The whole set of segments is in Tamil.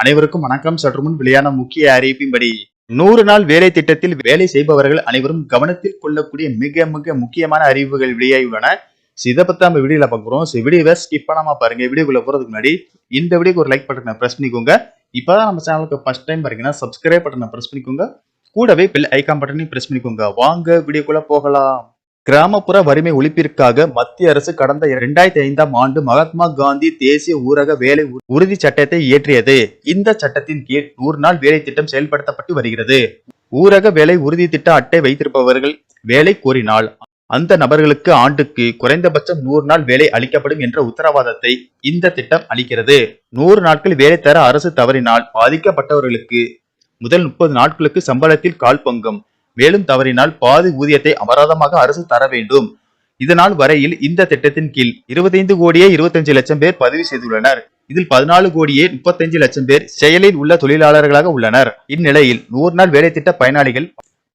அனைவருக்கும் வணக்கம். சற்று முன் வெளியான முக்கிய அறிவிப்பின்படி நூறு நாள் வேலை திட்டத்தில் வேலை செய்பவர்கள் அனைவரும் கவனத்தில் கொள்ளக்கூடிய மிக மிக முக்கியமான அறிவுகள் வெளியாகியுள்ளன So, இதை பத்தி நம்ம வீடியோல பாக்குறோம் ஸோ வீடியோவை ஸ்கிப் பண்ணாம பாருங்க. வீடியோக்குள்ள போறதுக்கு முன்னாடி இந்த வீடியோக்கு ஒரு லைக் பட்டனை பிரஸ் பண்ணிக்கோங்க. இப்பதான் நம்ம சேனலுக்கு ஃபர்ஸ்ட் டைம் பாருங்கன்னா சப்ஸ்கிரைப் பட்டனை பிரஸ் பண்ணிக்கோங்க. கூடவே பெல் ஐக்கான் பட்டனையும் பிரஸ் பண்ணிக்கோங்க. வாங்க வீடியோக்குள்ள போகலாம். கிராமப்புற வறுமை ஒழிப்பிற்காக மத்திய அரசு கடந்த இரண்டாயிரத்தி ஐந்தாம் ஆண்டு மகாத்மா காந்தி தேசிய ஊரக வேலை உறுதி சட்டத்தை இயற்றியது. இந்த சட்டத்தின் கீழ் நூறு நாள் வேலை திட்டம் செயல்படுத்தப்பட்டு வருகிறது. ஊரக வேலை உறுதி திட்ட அட்டை வைத்திருப்பவர்கள் வேலை கோரினால் அந்த நபர்களுக்கு ஆண்டுக்கு குறைந்தபட்சம் நூறு நாள் வேலை அளிக்கப்படும் என்ற உத்தரவாதத்தை இந்த திட்டம் அளிக்கிறது. நூறு நாட்கள் வேலை தர அரசு தவறினால் பாதிக்கப்பட்டவர்களுக்கு முதல் முப்பது நாட்களுக்கு சம்பளத்தில் கால் பங்கும் மேலும் தவறினால் பாதி ஊதியத்தை அபராதமாக அரசு தர வேண்டும். இதனால் வரையில் இந்த திட்டத்தின் கீழ் இருபத்தைந்து கோடியே இருபத்தஞ்சு லட்சம் பேர் பதிவு செய்துள்ளனர். இதில் பதினாலு கோடியே முப்பத்தஞ்சு லட்சம் பேர் செயலில் உள்ள தொழிலாளர்களாக உள்ளனர். இந்நிலையில் நூறு நாள் வேலை திட்ட பயனாளிகள்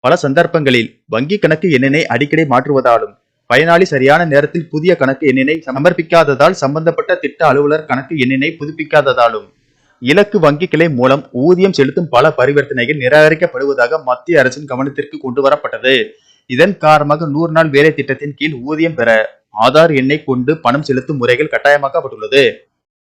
பல சந்தர்ப்பங்களில் வங்கி கணக்கு எண்ணினை அடிக்கடி மாற்றுவதாலும் பயனாளி சரியான நேரத்தில் புதிய கணக்கு எண்ணினை சமர்ப்பிக்காததால் சம்பந்தப்பட்ட திட்ட அலுவலர் கணக்கு எண்ணினை புதுப்பிக்காததாலும் இலக்கு வங்கி கிளை மூலம் ஊதியம் செலுத்தும் பல பரிவர்த்தனைகள் நிராகரிக்கப்படுவதாக மத்திய அரசின் கவனத்திற்கு கொண்டு வரப்பட்டது. இதன் காரணமாக நூறு நாள் வேலை திட்டத்தின் கீழ் ஊதியம் பெற ஆதார் எண்ணை கொண்டு பணம் செலுத்தும் முறைகள் கட்டாயமாக்கப்பட்டுள்ளது.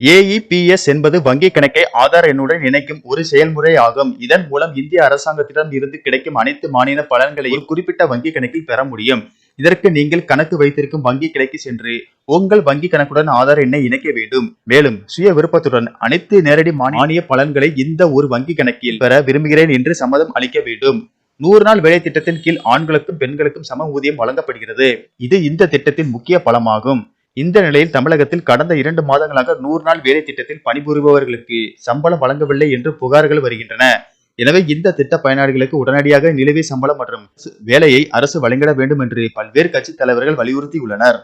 ஏஇபிஎஸ் என்பது வங்கி கணக்கை ஆதார் எண்ணுடன் இணைக்கும் ஒரு செயல்முறை ஆகும். இதன் மூலம் இந்திய அரசாங்கத்திடம் இருந்து கிடைக்கும் அனைத்து மாநில பலன்களையும் குறிப்பிட்ட வங்கி கணக்கில் பெற முடியும். இதற்கு நீங்கள் கணக்கு வைத்திருக்கும் வங்கி கிளைக்கு சென்று உங்கள் வங்கி கணக்குடன் ஆதார் எண்ணை இணைக்க வேண்டும். மேலும் சுய விருப்பத்துடன் அனைத்து நேரடி மானிய பலன்களை இந்த ஒரு வங்கி கணக்கில் பெற விரும்புகிறேன் என்று சம்மதம் அளிக்க வேண்டும். நூறு நாள் வேலை திட்டத்தின் கீழ் ஆண்களுக்கும் பெண்களுக்கும் சம ஊதியம் வழங்கப்படுகிறது. இது இந்த திட்டத்தின் முக்கிய பலமாகும். இந்த நிலையில் தமிழகத்தில் கடந்த இரண்டு மாதங்களாக நூறு நாள் வேலை திட்டத்தில் பணிபுரிபவர்களுக்கு சம்பளம் வழங்கவில்லை என்று புகார்கள் வருகின்றன. எனவே இந்த திட்ட பயனாளிகளுக்கு உடனடியாக நிலுவை சம்பளம் மற்றும் வேலையை அரசு வழங்கிட வேண்டும் என்று பல்வேறு கட்சி தலைவர்கள் வலியுறுத்தி உள்ளனர்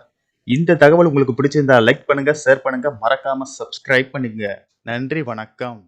இந்த தகவல் உங்களுக்கு பிடிச்சிருந்தா லைக் பண்ணுங்க ஷேர் பண்ணுங்க. மறக்காம சப்ஸ்கிரைப் பண்ணுங்க நன்றி வணக்கம்.